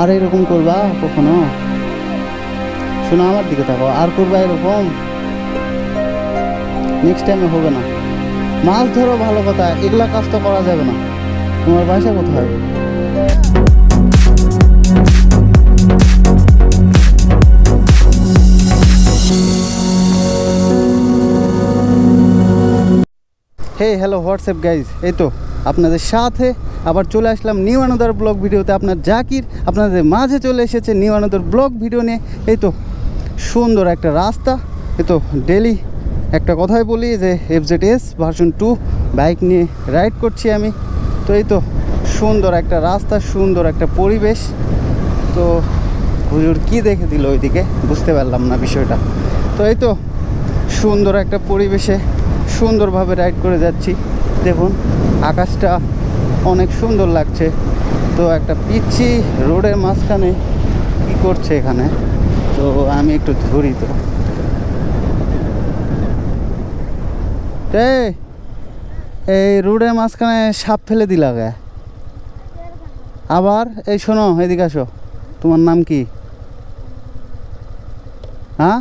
আর এরকম করবা কখনো? শোনো, আমার দিকে থাকো আর করবা এরকম? নেক্সট টাইমে হবে না। মাছ ধরো ভালো কথা, এগুলা কাজ তো করা যাবে না। তোমার বাসা কোথায়? হে হ্যালো হোয়াটসঅ্যাপ গাইজ এই তো। আপনাদের সাথে আবার চলে আসলাম নিউ আনন্দার ব্লগ ভিডিওতে। আপনার জাকির আপনাদের মাঝে চলে এসেছে নিউ আনন্দার ব্লগ ভিডিও নিয়ে। এই তো সুন্দর একটা রাস্তা। এই তো ডেলি একটা কথাই বলি যে FZ S version two bike নিয়ে রাইড করছি আমি। তো এই তো সুন্দর একটা রাস্তা, সুন্দর একটা পরিবেশ। তো হুজুর কি দেখে দিল ওইদিকে? বুঝতে পারলাম না বিষয়টা। তো এই তো সুন্দর একটা পরিবেশে সুন্দরভাবে রাইড করে যাচ্ছি। দেখুন আকাশটা অনেক সুন্দর লাগছে। তো একটা পিচ্ছি রোডের মাঝখানে কি করছে এখানে? তো আমি একটু ধরি তো। এই, রোডের মাঝখানে সাপ ফেলে দিলা গে আবার এই শোনো এদিকে আসো। তোমার নাম কি? হ্যাঁ?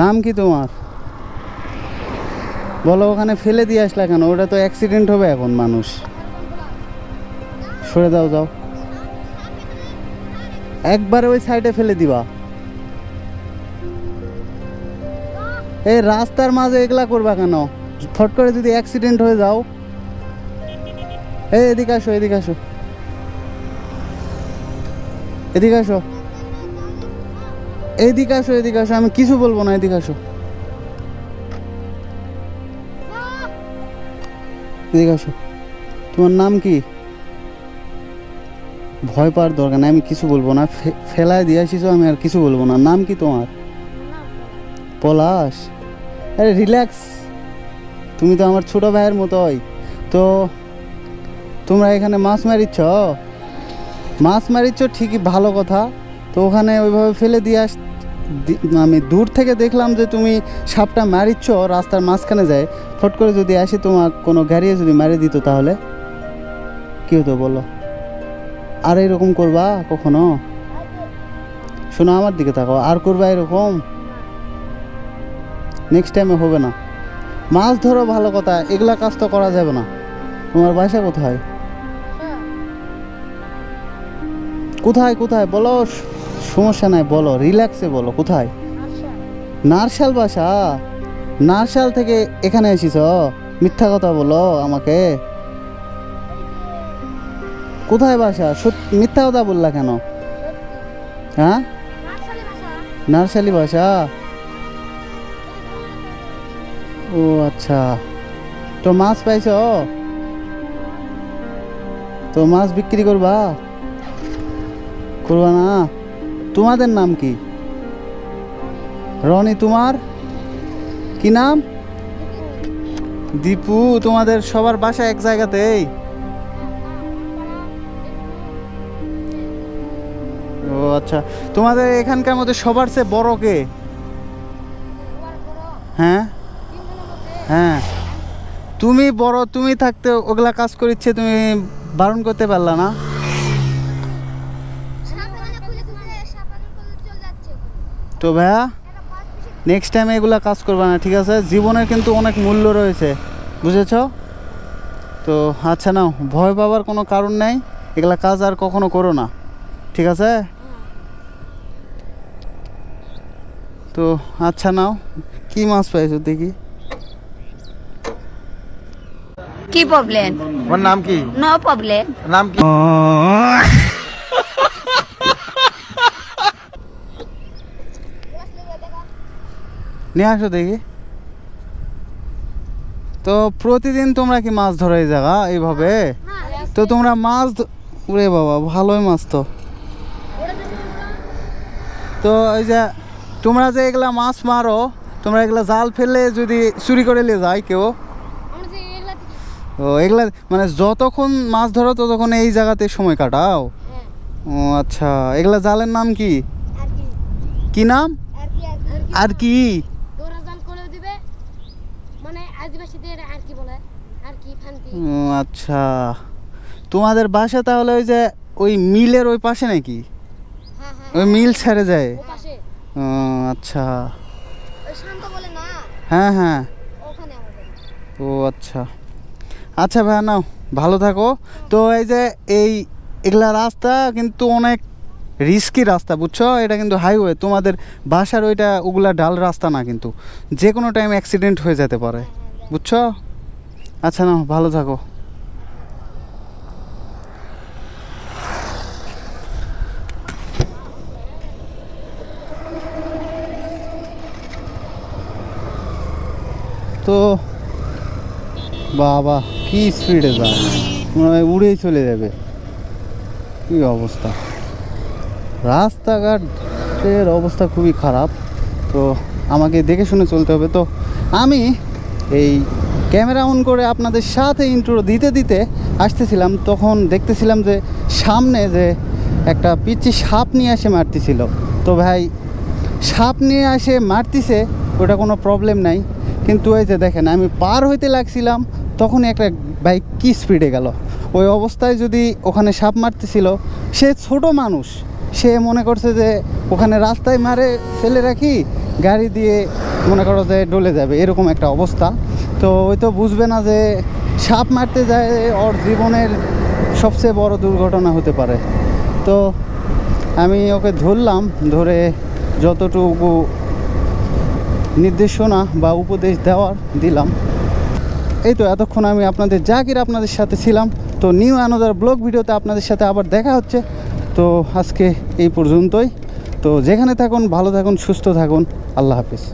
নাম কি তোমার? বলো, ওখানে ফেলে দিয়ে আসলা কেন? ওটা তো অ্যাক্সিডেন্ট হবে এখন মানুষ। সরে দাও, যাও। একবারে ওই সাইডে ফেলে দিবা। এই রাস্তার মাঝে এগুলা করবা কেন? ফট করে যদি অ্যাক্সিডেন্ট হয়ে যাও। এই এদিকে আসো এদিকে আসো। এদিকে আসো। এইদিকে আসো, এদিকে আসো। আমি কিছু বলব না, এদিকে আসো। এদিকে তোমার নাম কি? ভয় পাওয়ার দরকার নেই, আমি কিছু বলব না। ফেলায় দিয়ে আসিছো, আমি আর কিছু বলব না। নাম কি তোমার? পলাশ। আরে, রিল্যাক্স। তুমি তো আমার ছোট ভাইয়ের মতোই। তো তোমরা এখানে মাছ মারিচ্ছ? মাছ মারিচ্ছ ঠিকই, ভালো কথা। তো ওখানে ওইভাবে ফেলে দিয়ে আস আমি দূর থেকে দেখলাম যে তুমি সাপটা মারিচ্ছ, রাস্তার মাঝখানে যায়। ফট করে যদি আসে তোমার কোনো গাড়িয়ে যদি মারি দিত তাহলে? কি হতো বলো আর এরকম করবা কখনো? শোনো, আমার দিকে থাকো আর করবা এরকম? নেক্সট টাইমে হবে না। মাছ ধরো ভালো কথা, এগুলা কাজ তো করা যাবে না। তোমার বাসা কোথায়? কোথায় কোথায়? বলো, সমস্যা নাই, বলো রিল্যাক্সে বলো, কোথায়? নারশাল বাসা? নারশাল থেকে এখানে এসেছ? মিথ্যা কথা বলো আমাকে। কোথায় বাসা? মিথ্যা কথা বললা কেন? হ্যাঁ? নার্সালি বাসা? ও আচ্ছা। তো মাছ পাইছ? তো মাছ বিক্রি করবা? করবা না তোমাদের নাম কি? রনি, তোমার? কি নাম? দীপু, তোমাদের সবার বাসা এক জায়গাতেই? ও আচ্ছা তোমাদের এখানকার মধ্যে সবার চেয়ে বড় কে? হ্যাঁ? হ্যাঁ। তুমি বড়, তুমি থাকতে ওগুলা কাজ করিচ্ছে, তুমি বারণ করতে পারলা না? তো ভাইয়া নেক্সট টাইম এগুলা কাজ করবে না ঠিক আছে? জীবনের কিন্তু অনেক মূল্য রয়েছে বুঝেছ? তো আচ্ছা নাও ভয় পাবার কোনো কারণ নেই এগুলা কাজ আর কখনো করো না ঠিক আছে? তো আচ্ছা নাও কি মাছ পাইছো দেখি? কি প্রবলেম তোমার নাম কি? নো প্রবলেম নাম কি? নিয়ে আসো দেখি। তো প্রতিদিন তোমরা কি মাছ ধরো এই জায়গা এইভাবে? তো তোমরা মাছ ওরে বাবা ভালোই মাছ তো। তো এই যে তোমরা যে এগুলা মাছ মারো তোমরা এগুলা জাল ফেললে যদি চুরি করে নিয়ে যায় কেউ। ও এগুলা মানে যতক্ষণ মাছ ধরো ততক্ষণ এই জায়গাতে সময় কাটাও? ও আচ্ছা। এগুলা জালের নাম কি? কি? নাম? আর কি দৌড়াজাল করে দিবে মানে আদিবাসীদের আর কি বলে আর কি ফান্তি ও আচ্ছা। তোমাদের বাসা তাহলে ওই যে ওই মিলের ওই পাশে নাকি? হ্যাঁ হ্যাঁ। ওই মিল ছেড়ে যায়। আচ্ছা। হ্যাঁ হ্যাঁ। ও আচ্ছা। আচ্ছা ভাইয়া নাও ভালো থাকো। তো এই যে এই এগুলা রাস্তা কিন্তু অনেক রিস্কি রাস্তা বুঝছ? এটা কিন্তু হাইওয়ে তোমাদের বাসার ওইটা ওগুলা ডাল রাস্তা না কিন্তু। যে কোনো টাইম অ্যাক্সিডেন্ট হয়ে যেতে পারে বুঝছ? আচ্ছা না ভালো থাকো। তো, বাবা, কি স্পিডে যায় মনে হয় উড়েই চলে যাবে। কি অবস্থা? রাস্তাঘাটের অবস্থা খুবই খারাপ। তো, আমাকে দেখে শুনে চলতে হবে। তো, আমি এই ক্যামেরা অন করে আপনাদের সাথে ইন্ট্রো দিতে দিতে আসতেছিলাম, তখন দেখতেছিলাম যে সামনে যে একটা পিচ্ছি সাপ নিয়ে এসে মারতেছিল। তো ভাই, সাপ নিয়ে আসে মারতিছে, ওটা কোনো প্রবলেম নাই। কিন্তু ওই যে দেখেন, আমি পার হইতে লাগছিলাম, তখনই একটা বাইক কি স্পিডে গেল। ওই অবস্থায় যদি ওখানে সাপ মারতেছিল, সে ছোট মানুষ, সে মনে করছে যে ওখানে রাস্তায় মারে ফেলে রাখি, গাড়ি দিয়ে মনে করো যে ডলে যাবে, এরকম একটা অবস্থা। তো ওই তো বুঝবে না যে সাপ মারতে যায়, ওর জীবনের সবচেয়ে বড় দুর্ঘটনা হতে পারে। তো আমি ওকে ধরলাম, ধরে যতটুকু নির্দেশনা বা উপদেশ দেওয়ার দিলাম। এই তো এতক্ষণ আমি আপনাদের জাকির আপনাদের সাথে ছিলাম। তো নিউ অ্যানোদার ব্লগ ভিডিওতে আপনাদের সাথে আবার দেখা হচ্ছে। তো আজকে এই পর্যন্তই। তো যেখানে থাকুন, ভালো থাকুন, সুস্থ থাকুন। আল্লাহ হাফিজ।